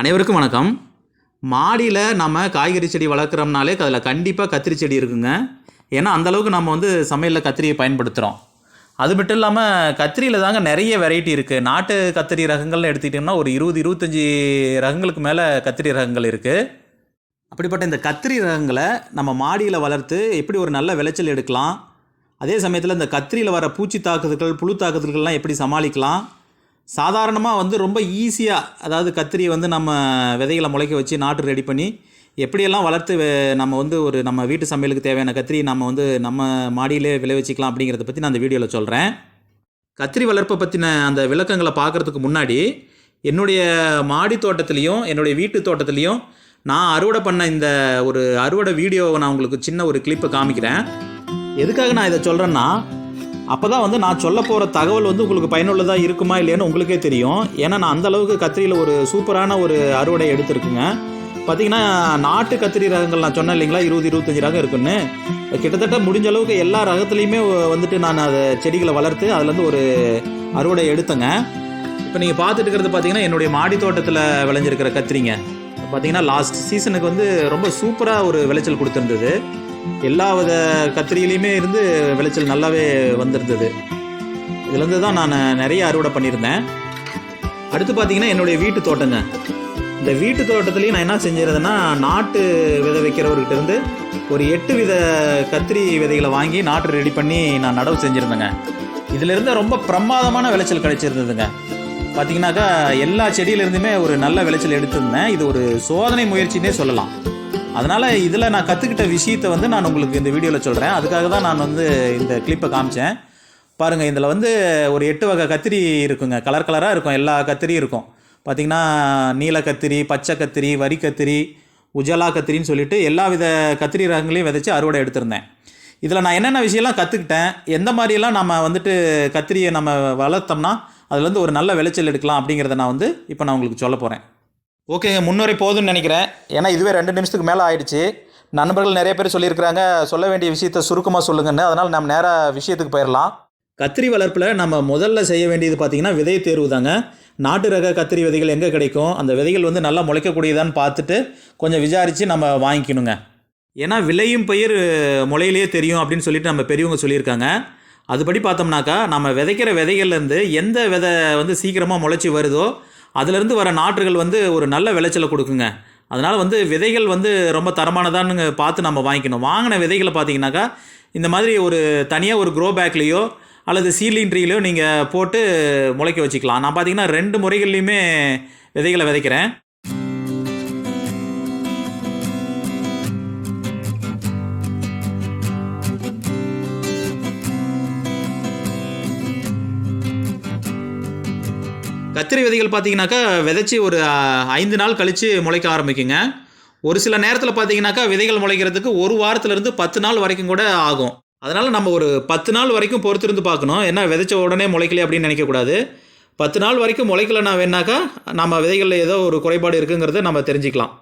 அனைவருக்கும் வணக்கம். மாடியில் நம்ம காய்கறி செடி வளர்க்குறோம்னாலே அதில் கண்டிப்பாக கத்திரி செடி இருக்குங்க. ஏன்னா அந்தளவுக்கு நம்ம வந்து சமையலில் கத்திரியை பயன்படுத்துகிறோம் அது மட்டும் இல்லாமல் கத்திரியில் தாங்க நிறைய வெரைட்டி இருக்குது நாட்டு கத்திரி ரகங்கள்னு எடுத்துக்கிட்டிங்கன்னா ஒரு இருபது இருபத்தஞ்சி ரகங்களுக்கு மேலே கத்திரி ரகங்கள் இருக்குது அப்படிப்பட்ட இந்த கத்திரி ரகங்களை நம்ம மாடியில் வளர்த்து எப்படி ஒரு நல்ல விளைச்சல் எடுக்கலாம்? அதே சமயத்தில் இந்த கத்திரியில் வர பூச்சி தாக்குதல்கள் புழு தாக்குதல்கள்லாம் எப்படி சமாளிக்கலாம்? சாதாரணமாக வந்து ரொம்ப ஈஸியாக அதாவது கத்திரியை வந்து நம்ம விதைகளை முளைக்க வச்சு நாட்டு ரெடி பண்ணி எப்படியெல்லாம் வளர்த்து நம்ம வந்து ஒரு நம்ம வீட்டு சமையலுக்கு தேவையான கத்திரி நம்ம வந்து நம்ம மாடியிலே விளைவிச்சிக்கலாம் அப்படிங்கிறத பற்றி நான் அந்த வீடியோவில் சொல்கிறேன் கத்திரி வளர்ப்பை பற்றின அந்த விளக்கங்களை பார்க்குறதுக்கு முன்னாடி என்னுடைய மாடி தோட்டத்துலேயும் என்னுடைய வீட்டு தோட்டத்துலேயும் நான் அறுவடை பண்ண இந்த ஒரு அறுவடை வீடியோவை நான் உங்களுக்கு சின்ன ஒரு கிளிப்பை காமிக்கிறேன். எதுக்காக நான் இதை சொல்கிறேன்னா அப்போ தான் வந்து நான் சொல்ல போகிற தகவல் வந்து உங்களுக்கு பயனுள்ளதாக இருக்குமா இல்லையான்னு உங்களுக்கே தெரியும். ஏன்னா நான் அந்தளவுக்கு கத்திரியில் ஒரு சூப்பரான ஒரு அறுவடை எடுத்திருக்குங்க. பார்த்தீங்கன்னா நாட்டு கத்திரி ரகங்கள் நான் சொன்னேன் இல்லைங்களா? இருபது இருபத்தஞ்சி ரகம் இருக்குன்னு. கிட்டத்தட்ட முடிஞ்ச அளவுக்கு எல்லா ரகத்துலேயுமே வந்துட்டு நான் அதை செடிகளை வளர்த்து அதுலேருந்து ஒரு அறுவடை எடுத்தேங்க. இப்போ நீங்கள் பார்த்துட்டு இருக்கிறது பார்த்தீங்கன்னா என்னுடைய மாடி தோட்டத்தில் விளைஞ்சிருக்கிற கத்திரிங்க. பார்த்தீங்கன்னா லாஸ்ட் சீசனுக்கு வந்து ரொம்ப சூப்பராக ஒரு விளைச்சல் கொடுத்துருந்தது. எல்லா வித கத்திரியிலையுமே இருந்து விளைச்சல் நல்லாவே வந்திருந்தது. இதுலேருந்து தான் நான் நிறைய அறுவடை பண்ணியிருந்தேன். அடுத்து பார்த்தீங்கன்னா என்னுடைய வீட்டு தோட்டங்க. இந்த வீட்டு தோட்டத்துலேயும் நான் என்ன செஞ்சிருந்தேன்னா நாட்டு விதை வைக்கிறவர்கிட்ட இருந்து ஒரு எட்டு வித கத்திரி விதைகளை வாங்கி நாட்டு ரெடி பண்ணி நான் நடவு செஞ்சுருந்தேங்க. இதிலிருந்து ரொம்ப பிரமாதமான விளைச்சல் கிடைச்சிருந்ததுங்க. பார்த்தீங்கன்னாக்கா எல்லா செடியிலேருந்துமே ஒரு நல்ல விளைச்சல் எடுத்திருந்தேன். இது ஒரு சோதனை முயற்சினே சொல்லலாம். அதனால் இதில் நான் கற்றுக்கிட்ட விஷயத்தை வந்து நான் உங்களுக்கு இந்த வீடியோவில் சொல்கிறேன் அதுக்காக தான் நான் வந்து இந்த கிளிப்பை காமிச்சேன். பாருங்கள் இதில் வந்து ஒரு எட்டு வகை கத்திரி இருக்குங்க. கலர் கலராக இருக்கும். எல்லா கத்திரியும் இருக்கும். பார்த்திங்கன்னா நீல கத்திரி பச்சை கத்திரி வரி கத்திரி உஜலா கத்திரின்னு சொல்லிட்டு எல்லா வித கத்திரி ரகங்களையும் விதைச்சி அறுவடை எடுத்திருந்தேன். இதில் நான் என்னென்ன விஷயம்லாம் கற்றுக்கிட்டேன் எந்த மாதிரியெல்லாம் நம்ம வந்துட்டு கத்திரியை நம்ம வளர்த்தோம்னா அதுலேருந்து ஒரு நல்ல விளைச்சல் எடுக்கலாம் அப்படிங்கிறத நான் வந்து இப்போ நான் உங்களுக்கு சொல்ல போகிறேன் ஓகேங்க முன்னுரை போதும்னு நினைக்கிறேன். ஏன்னா இதுவே ரெண்டு நிமிஷத்துக்கு மேலே ஆயிடுச்சு. நண்பர்கள் நிறைய பேர் சொல்லியிருக்கிறாங்க. சொல்ல வேண்டிய விஷயத்தை சுருக்கமாக சொல்லுங்கன்னு. அதனால் நம்ம நேராக விஷயத்துக்கு போயிடலாம். கத்திரி வளர்ப்பில் நம்ம முதல்ல செய்ய வேண்டியது பார்த்திங்கன்னா விதை தேர்வு தாங்க நாட்டு ரக கத்திரி விதைகள் எங்கே கிடைக்கும்? அந்த விதைகள் வந்து நல்லா முளைக்கக்கூடியதான்னு பார்த்துட்டு கொஞ்சம் விசாரித்து நம்ம வாங்கிக்கணுங்க. ஏன்னா விளையும் பயிர் முளையிலேயே தெரியும் அப்படின்னு சொல்லிட்டு நம்ம பெரியவங்க சொல்லியிருக்காங்க. அதுபடி பார்த்தோம்னாக்கா நம்ம விதைக்கிற விதைகள்லேருந்து எந்த விதை வந்து சீக்கிரமாக முளைச்சி வருதோ அதுலேருந்து வர நாற்றுகள் வந்து ஒரு நல்ல விளைச்சலை கொடுக்குங்க. அதனால் வந்து விதைகள் வந்து ரொம்ப தரமானதான்னு பார்த்து நம்ம வாங்கிக்கணும். வாங்கின விதைகளை பார்த்தீங்கன்னாக்கா இந்த மாதிரி ஒரு தனியாக ஒரு க்ரோ பேக்லேயோ அல்லது சீலிங் ட்ரீலையோ நீங்கள் போட்டு முளைக்க வச்சுக்கலாம். நான் பார்த்தீங்கன்னா ரெண்டு முறைகள்லையுமே விதைகளை விதைக்கிறேன். கத்திரி விதைகள் பார்த்தீங்கன்னாக்கா விதைச்சி ஒரு ஐந்து நாள் கழித்து முளைக்க ஆரம்பிக்குங்க. ஒரு சில நேரத்தில் பார்த்தீங்கன்னாக்கா விதைகள் முளைக்கிறதுக்கு ஒரு வாரத்துலேருந்து பத்து நாள் வரைக்கும் கூட ஆகும். அதனால் நம்ம ஒரு பத்து நாள் வரைக்கும் பொறுத்திருந்து பார்க்கணும். ஏன்னா விதைச்ச உடனே முளைக்கல அப்படின்னு நினைக்கக்கூடாது. பத்து நாள் வரைக்கும் முளைக்கலனா வேணாக்கா நம்ம விதைகளில் ஏதோ ஒரு குறைபாடு இருக்குங்கிறத நம்ம தெரிஞ்சுக்கலாம்.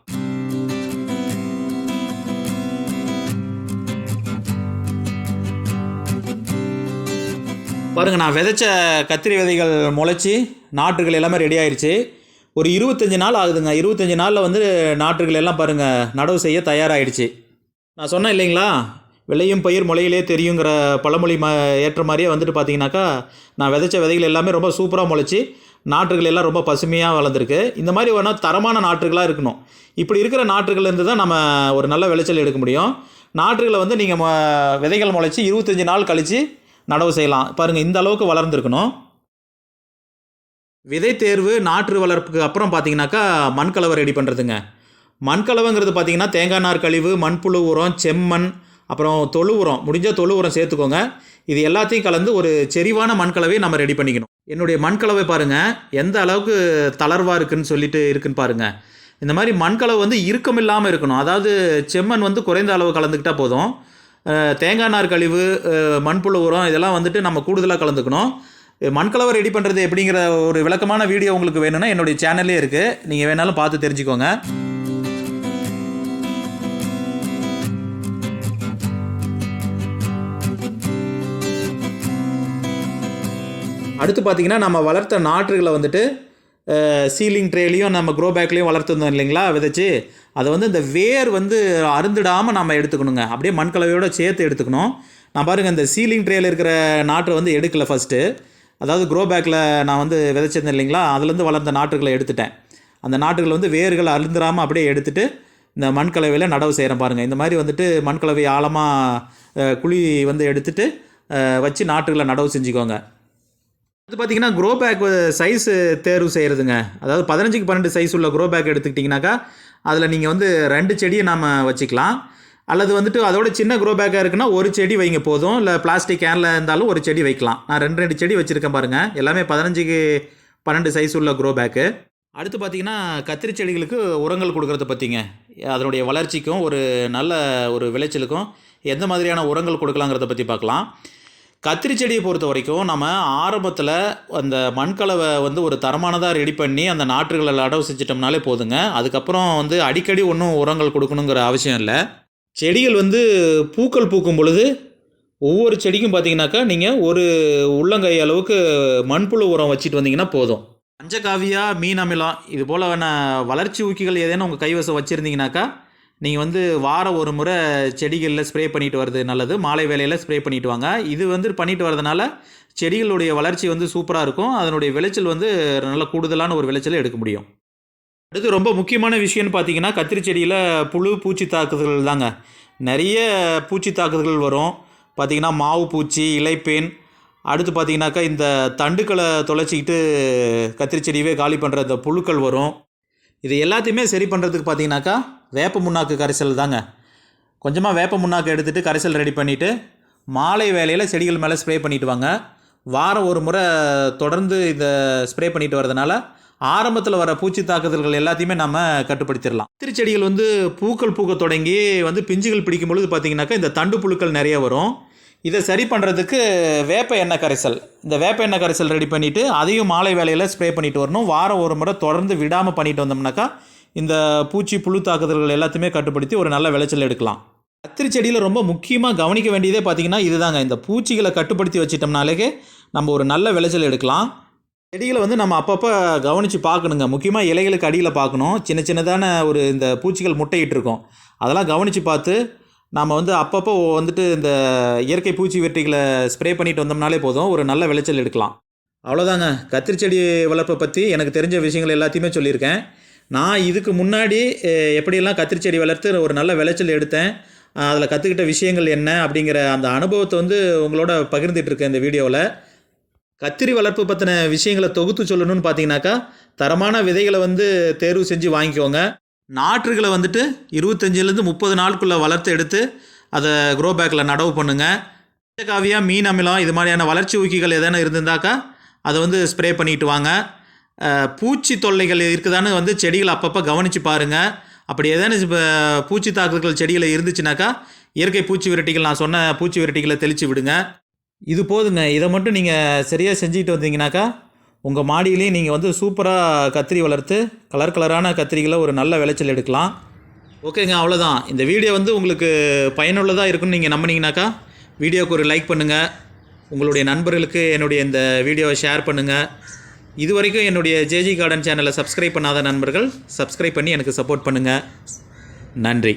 பாருங்கள் நான் விதைச்ச கத்திரி விதைகள் முளைச்சி நாற்றுகள் எல்லாமே ரெடி ஆயிடுச்சு ஒரு இருபத்தஞ்சி நாள் ஆகுதுங்க. இருபத்தஞ்சி நாளில் வந்து நாற்றுகள் எல்லாம் பாருங்கள் நடவு செய்ய தயாராகிடுச்சு நான் சொன்னேன் இல்லைங்களா? விளையும் பயிர் முளையிலே தெரியுங்கிற பழமொழி ம ஏற்ற மாதிரியே வந்துட்டு பார்த்தீங்கன்னாக்கா நான் விதைச்ச விதைகள் எல்லாமே ரொம்ப சூப்பராக முளைச்சி நாற்றுகள் எல்லாம் ரொம்ப பசுமையாக வளர்ந்துருக்கு. இந்த மாதிரி வேணால் தரமான நாற்றுகளாக இருக்கணும். இப்படி இருக்கிற நாற்றுகள்லேருந்து தான் நம்ம ஒரு நல்ல விளைச்சல் எடுக்க முடியும். நாற்றுகளை வந்து நீங்கள் விதைகள் முளைச்சி இருபத்தஞ்சி நாள் கழித்து நடவு செய்யலாம். பாருங்கள் இந்த அளவுக்கு வளர்ந்துருக்கணும். விதை தேர்வு நாற்று வளர்ப்புக்கு அப்புறம் பார்த்தீங்கன்னாக்கா மண்கலவை ரெடி பண்ணுறதுங்க மண்கலவைங்கிறது பார்த்தீங்கன்னா தேங்காய் நார் கழிவு மண்புழு உரம் செம்மண் அப்புறம் தொழு உரம். முடிஞ்ச தொழு உரம் சேர்த்துக்கோங்க. இது எல்லாத்தையும் கலந்து ஒரு செறிவான மண்கலவையை நம்ம ரெடி பண்ணிக்கணும். என்னுடைய மண்கலவை பாருங்கள் எந்த அளவுக்கு தளர்வாக இருக்குன்னு சொல்லிட்டு இருக்குன்னு பாருங்கள் இந்த மாதிரி மண்கலவை வந்து இறுக்கம் இல்லாமல் இருக்கணும். அதாவது செம்மண் வந்து குறைந்த அளவு கலந்துக்கிட்டால் போதும். தேங்காய் நார் கழிவு மண்புழு உரம் இதெல்லாம் வந்துட்டு நம்ம கூடுதலாக கலந்துக்கணும். அஹ், மண்கலவை ரெடி பண்ணுறது எப்படிங்கிற ஒரு விளக்கமான வீடியோ உங்களுக்கு வேணும்னா என்னுடைய சேனல்லே இருக்குது நீங்கள் வேணாலும் பார்த்து தெரிஞ்சுக்கோங்க. அடுத்து பார்த்தீங்கன்னா நம்ம வளர்த்த நாற்றுகளை வந்துட்டு சீலிங் ட்ரேலையும் நம்ம க்ரோ பேக்லேயும் வளர்த்துருந்தோம் இல்லைங்களா விதைச்சி? அதை வந்து இந்த வேர் வந்து அருந்துடாமல் நம்ம எடுத்துக்கணுங்க. அப்படியே மண்கலவையோட சேர்த்து எடுத்துக்கணும். நான் பாருங்கள் இந்த சீலிங் ட்ரேயில் இருக்கிற நாற்று வந்து எடுக்கலை ஃபஸ்ட்டு அதாவது க்ரோ பேக்கில் நான் வந்து விதைச்சிருந்தேன் இல்லைங்களா அதுலேருந்து வளர்ந்த நாற்றுகளை எடுத்துட்டேன். அந்த நாற்றுகள் வந்து வேர்கள் அருந்துடாமல் அப்படியே எடுத்துட்டு இந்த மண்கலவையில் நடவு செய்கிறேன் பாருங்கள் இந்த மாதிரி வந்துட்டு மண்கலவை ஆழமாக குழி வந்து எடுத்துட்டு வச்சு நாற்றுகளை நடவு செஞ்சுக்கோங்க. அது பார்த்தீங்கன்னா க்ரோ பேக் சைஸ் தேர்வு செய்கிறதுங்க அதாவது பதினஞ்சுக்கு பன்னெண்டு சைஸ் உள்ள க்ரோ பேக் எடுத்துக்கிட்டிங்கனாக்கா அதில் நீங்கள் வந்து ரெண்டு செடியை நாம் வச்சுக்கலாம். அல்லது வந்துட்டு அதோட சின்ன க்ரோ பேக்காக இருக்குன்னா ஒரு செடி வைங்க போதும். இல்லை பிளாஸ்டிக் கேனில் இருந்தாலும் ஒரு செடி வைக்கலாம். நான் ரெண்டு ரெண்டு செடி வச்சுருக்கேன் பாருங்கள் எல்லாமே பதினஞ்சுக்கு பன்னெண்டு சைஸ் உள்ள க்ரோ பேக்கு அடுத்து பார்த்தீங்கன்னா கத்திரி செடிகளுக்கு உரங்கள் கொடுக்குறத பற்றிங்க அதனுடைய வளர்ச்சிக்கும் ஒரு நல்ல ஒரு விளைச்சலுக்கும் எந்த மாதிரியான உரங்கள் கொடுக்கலாங்கிறத பற்றி பார்க்கலாம் கத்திரி செடியை பொறுத்த வரைக்கும் நம்ம ஆரம்பத்தில் அந்த மண்கலவை வந்து ஒரு தரமானதாக ரெடி பண்ணி அந்த நாற்றுகளை அடவு செஞ்சிட்டோம்னாலே போதுங்க. அதுக்கப்புறம் வந்து அடிக்கடி ஒன்றும் உரங்கள் கொடுக்கணுங்கிற அவசியம் இல்லை. செடிகள் வந்து பூக்கள் பூக்கும் பொழுது ஒவ்வொரு செடிக்கும் பார்த்தீங்கன்னாக்கா நீங்கள் ஒரு உள்ளங்கை அளவுக்கு மண்புழு உரம் வச்சுட்டு வந்தீங்கன்னா போதும். பஞ்சகாவியா மீன் அமிலம் இது போல் வளர்ச்சி ஊக்கிகள் ஏதேனும் உங்கள் கைவசம் வச்சுருந்தீங்கனாக்கா நீங்கள் வந்து வாரம் ஒரு முறை செடிகளில் ஸ்ப்ரே பண்ணிட்டு வர்றது நல்லது. மாலை வேலையில் ஸ்ப்ரே பண்ணிட்டு வாங்க. இது வந்து பண்ணிட்டு வரதுனால செடிகளுடைய வளர்ச்சி வந்து சூப்பராக இருக்கும். அதனுடைய விளைச்சல் வந்து நல்ல கூடுதலான ஒரு விளைச்சலை எடுக்க முடியும். அடுத்து ரொம்ப முக்கியமான விஷயம்னு பார்த்தீங்கன்னா கத்திரி செடியில் புழு பூச்சி தாக்குதல்கள் தாங்க. நிறைய பூச்சி தாக்குதல்கள் வரும். பார்த்தீங்கன்னா மாவு பூச்சி இலைப்பேன். அடுத்து பார்த்தீங்கன்னாக்கா இந்த தண்டுக்களை தொலைச்சிக்கிட்டு கத்திரி செடியவே காலி பண்ணுற இந்த புழுக்கள் வரும். இது எல்லாத்தையுமே சரி பண்ணுறதுக்கு பார்த்தீங்கன்னாக்கா வேப்ப முன்னாக்கு கரைசல் தாங்க. கொஞ்சமாக வேப்ப முன்னாக்கு எடுத்துகிட்டு கரைசல் ரெடி பண்ணிவிட்டு மாலை வேலையில் செடிகள் மேலே ஸ்ப்ரே பண்ணிட்டு வாங்க. வாரம் ஒரு முறை தொடர்ந்து இந்த ஸ்ப்ரே பண்ணிட்டு வரதுனால ஆரம்பத்தில் வர பூச்சி தாக்குதல்கள் எல்லாத்தையுமே நம்ம கட்டுப்படுத்திடலாம். கத்திரி செடிகள் வந்து பூக்கள் பூக்க தொடங்கி வந்து பிஞ்சுகள் பிடிக்கும் பொழுது பார்த்திங்கனாக்கா இந்த தண்டு புழுக்கள் நிறைய வரும். இதை சரி பண்ணுறதுக்கு வேப்ப எண்ணெய் கரைசல். இந்த வேப்ப எண்ணெய் கரைசல் ரெடி பண்ணிவிட்டு அதையும் மாலை வேலையில் ஸ்ப்ரே பண்ணிட்டு வரணும். வாரம் ஒரு முறை தொடர்ந்து விடாமல் பண்ணிட்டு வந்தோம்னாக்கா இந்த பூச்சி புழு தாக்குதல்கள் எல்லாத்தையுமே கட்டுப்படுத்தி ஒரு நல்ல விளைச்சல் எடுக்கலாம். கத்திரி செடியில் ரொம்ப முக்கியமாக கவனிக்க வேண்டியதே பார்த்தீங்கன்னா இதுதாங்க. இந்த பூச்சிகளை கட்டுப்படுத்தி வச்சிட்டோம்னாலே நம்ம ஒரு நல்ல விளைச்சல் எடுக்கலாம். செடிகளை வந்து நம்ம அப்பப்போ கவனித்து பார்க்கணுங்க. முக்கியமாக இலைகளுக்கு அடியில் பார்க்கணும். சின்ன சின்னதான ஒரு இந்த பூச்சிகள் முட்டையிட்டு இருக்கும். அதெல்லாம் கவனித்து பார்த்து நாம் வந்து அப்பப்போ வந்துட்டு இந்த இயற்கை பூச்சி வெட்டிகளை ஸ்ப்ரே பண்ணிட்டு வந்தோம்னாலே போதும். ஒரு நல்ல விளைச்சல் எடுக்கலாம். அவ்வளோதாங்க கத்திரி செடி வளர்ப்பை பற்றி எனக்கு தெரிஞ்ச விஷயங்கள் எல்லாத்தையுமே சொல்லியிருக்கேன். நான் இதுக்கு முன்னாடி எப்படியெல்லாம் கத்திரி செடி வளர்த்து ஒரு நல்ல விளைச்சல் எடுத்தேன் அதில் கற்றுக்கிட்ட விஷயங்கள் என்ன அப்படிங்கிற அந்த அனுபவத்தை வந்து உங்களோட பகிர்ந்துட்டு இருக்கேன் இந்த வீடியோவில் கத்திரி வளர்ப்பு பற்றின விஷயங்களை தொகுத்து சொல்லணும்னு பார்த்தீங்கன்னாக்கா தரமான விதைகளை வந்து தேர்வு செஞ்சு வாங்கிக்கோங்க. நாற்றுகளை வந்துட்டு இருபத்தஞ்சிலேருந்து முப்பது நாளுக்குள்ளே வளர்த்து எடுத்து அதை க்ரோ பேக்கில் நடவு பண்ணுங்கள் காவியா மீன் அமிலம் இது மாதிரியான வளர்ச்சி ஊக்கிகள் எதனா இருந்திருந்தாக்கா அதை வந்து ஸ்ப்ரே பண்ணிட்டு வாங்க. பூச்சி தொல்லைகள் இருக்குதான்னு வந்து செடிகளை அப்பப்போ கவனித்து பாருங்கள் அப்படி ஏதேனும் இப்போ பூச்சி தாக்குதல்கள் செடியில் இருந்துச்சுனாக்கா இயற்கை பூச்சி விரட்டிகள் நான் சொன்ன பூச்சி விரட்டிகளை தெளித்து விடுங்க. இது போதுங்க. இதை மட்டும் நீங்கள் சரியாக செஞ்சுக்கிட்டு வந்தீங்கனாக்கா உங்கள் மாடியிலையும் நீங்கள் வந்து சூப்பராக கத்திரி வளர்த்து கலர் கலரான கத்திரிகளை ஒரு நல்ல விளைச்சல் எடுக்கலாம். ஓகேங்க. அவ்வளோதான் இந்த வீடியோ வந்து உங்களுக்கு பயனுள்ளதாக இருக்குன்னு நீங்கள் நம்பினீங்கனாக்கா வீடியோவுக்கு ஒரு லைக் பண்ணுங்கள் உங்களுடைய நண்பர்களுக்கு என்னுடைய இந்த வீடியோவை ஷேர் பண்ணுங்கள் இது வரைக்கும் என்னுடைய ஜேஜி கார்டன் சேனலை சப்ஸ்கிரைப் பண்ணாத நண்பர்கள் சப்ஸ்கிரைப் பண்ணி எனக்கு சப்போர்ட் பண்ணுங்கள் நன்றி.